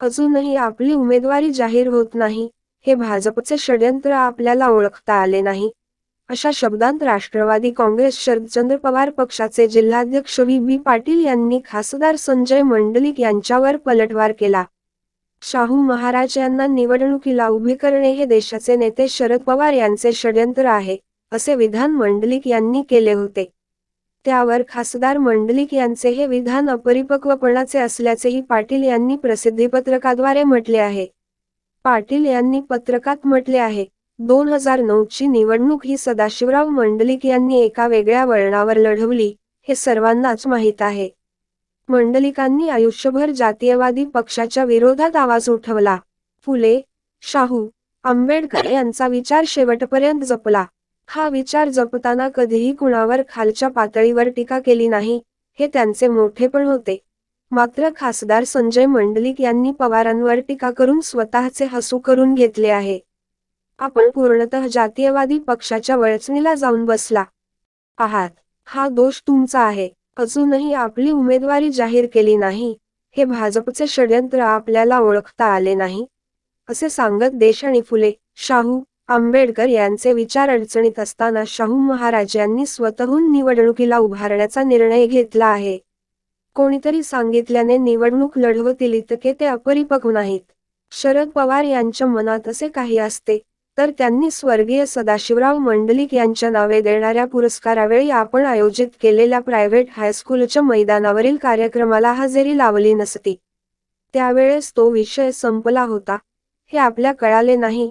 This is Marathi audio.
अजूनही आपली उमेदवारी जाहीर होत नाही हे भाजपचे षडयंत्र आपल्याला ओळखता आले नाही. अशा शब्दांत राष्ट्रवादी काँग्रेस शरदचंद्र पवार पक्षाचे जिल्हाध्यक्ष व्ही. बी. पाटील यांनी खासदार संजय मंडलिक यांच्यावर पलटवार केला. शाहू महाराज यांना निवडणुकीला उभे करणे हे देशाचे नेते शरद पवार यांचे षडयंत्र आहे असे विधान मंडलिक यांनी केले होते. त्यावर खासदार मंडलिक यांचे हे विधान अपरिपक्वपणाचे असल्याचेही पाटील यांनी प्रसिद्धीपत्रकाद्वारे म्हटले आहे. पाटील यांनी पत्रकात म्हटले आहे दोन हजार नऊची निवडणूक ही सदाशिवराव मंडलिक यांनी एका वेगळ्या वळणावर लढवली हे सर्वांनाच माहीत आहे. मंडलिकांनी आयुष्यभर जातीयवादी पक्षाच्या विरोधात आवाज उठवला. फुले शाहू आंबेडकर यांचा विचार शेवटपर्यंत जपला. हा विचार जपताना कधीही कुणावर खालच्या पातळीवर टीका केली नाही हे त्यांचे मोठेपण होते. मात्र खासदार संजय मंडलिक यांनी पवारांवर टीका करून स्वतःचे हसू करून घेतले आहे. आपण पूर्णतः जातीयवादी पक्षाच्या वळचणीला जाऊन बसला. आहात हा दोष तुमचा आहे. अजूनही आपली उमेदवारी जाहीर केली नाही. हे भाजपचे षडयंत्र आपल्याला ओळखता आले नाही. असे सांगत देश आणि फुले शाहू आंबेडकर यांचे विचार अडचणीत असताना शाहू महाराज यांनी स्वतःहून निवडणुकीला उभारण्याचा निर्णय घेतला आहे. कोणीतरी सांगितल्याने निवडणूक लढवतील इतके ते अपरिपक्व नाहीत. शरद पवार यांच्या मनात असे काही असते तर त्यांनी स्वर्गीय सदाशिवराव मंडलिक यांच्या नावे देणाऱ्या पुरस्कारावेळी आपण आयोजित केलेल्या प्रायव्हेट हायस्कूलच्या मैदानावरील कार्यक्रमाला हजेरी लावली नसती. त्यावेळेस तो विषय संपला होता हे आपल्या कळाले नाही